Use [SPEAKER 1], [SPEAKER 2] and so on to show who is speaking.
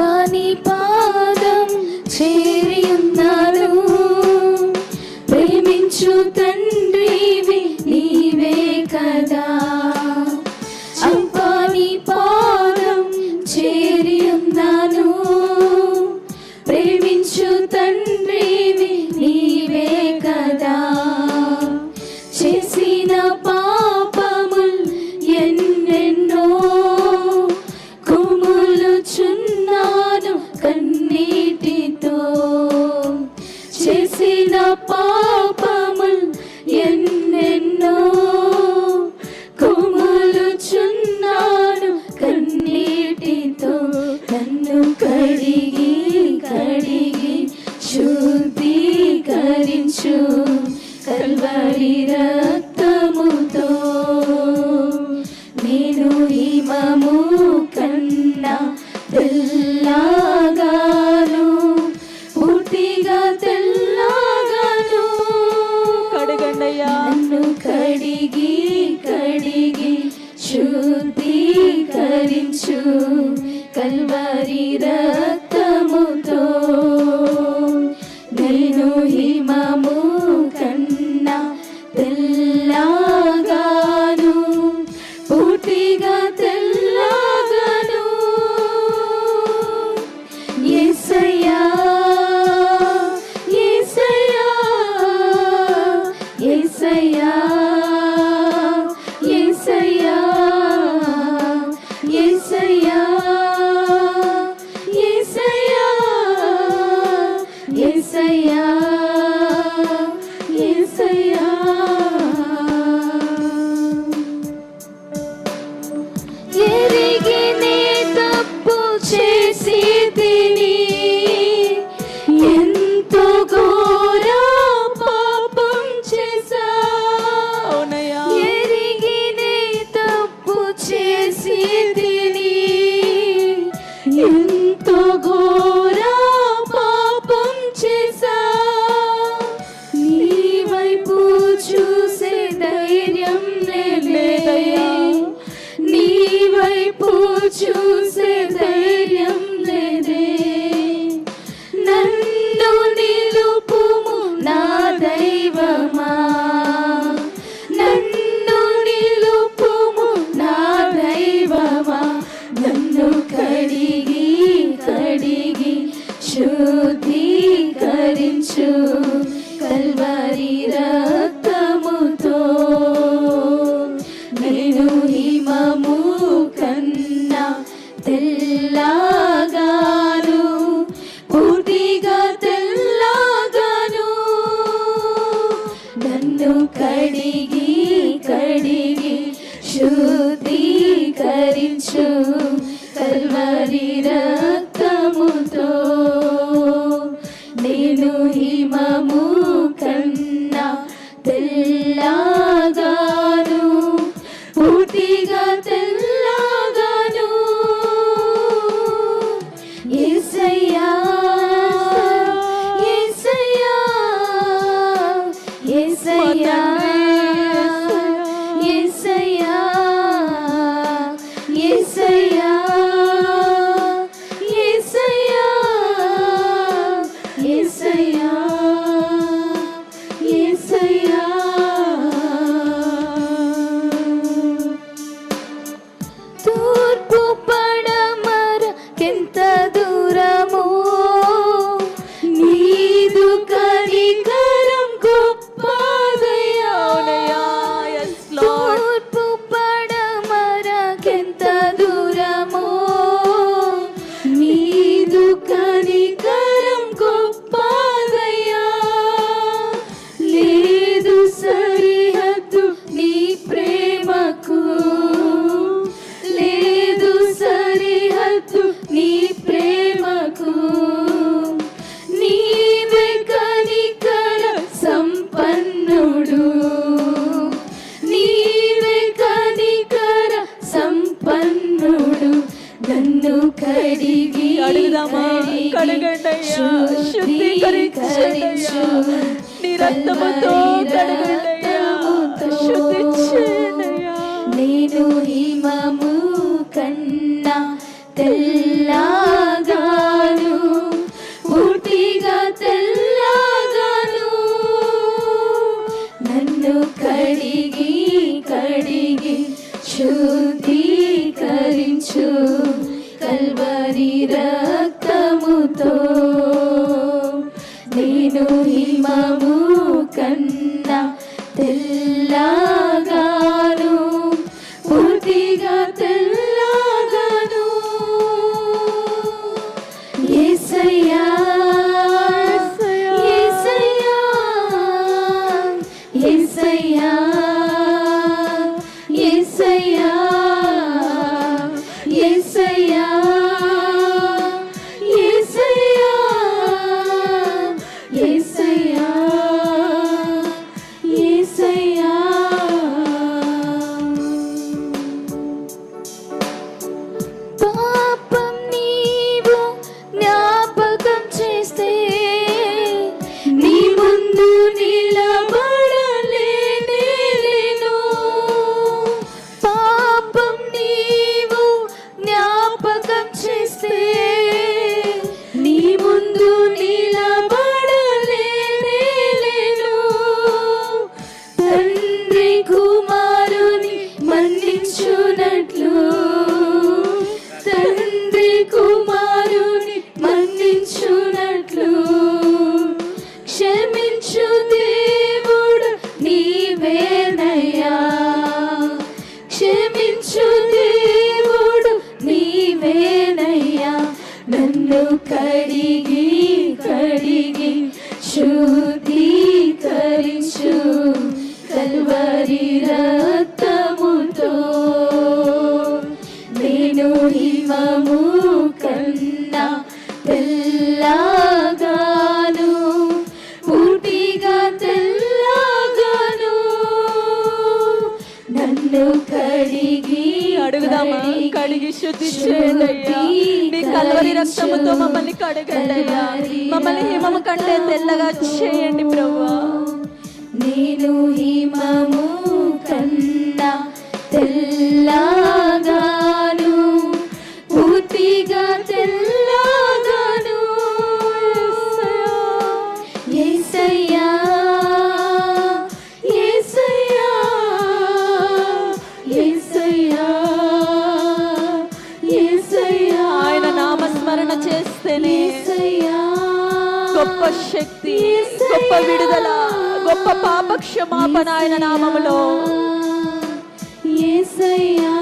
[SPEAKER 1] సాని పాదం చేరియున్నారు ప్రేమించుత المريدات Merci. తెల్లగాను పూర్తిగా తెల్లగాను. నన్ను కడిగి కడిగి శుద్ధీకరించు కల్వరిరా కడిగి అడుగుదామా? కడగండి శుద్ధీకరించు నీ
[SPEAKER 2] రక్తముతో
[SPEAKER 1] కడగండి ശരീരം నన్ను కడిగి కడిగి శుద్ధీకరించు కల్వరి రక్తముతో నేను హిమము కన్నా పిల్లా కడిగి
[SPEAKER 2] శుద్ధి చేయండయ్యా. నీ కల్వరి రక్తముతో మమ్మల్ని కడగండయ్యా. మమ్మల్ని హిమము కంటే తెల్లగా చేయండి ప్రభువా.
[SPEAKER 1] నేను హిమము కన్నా తెల్లగాను
[SPEAKER 2] నామస్మరణ చేస్తేనే గొప్ప శక్తి గొప్ప విడుదల గొప్ప పాప క్షమాపణ ఆయన నామములో.
[SPEAKER 1] యేసయ్యా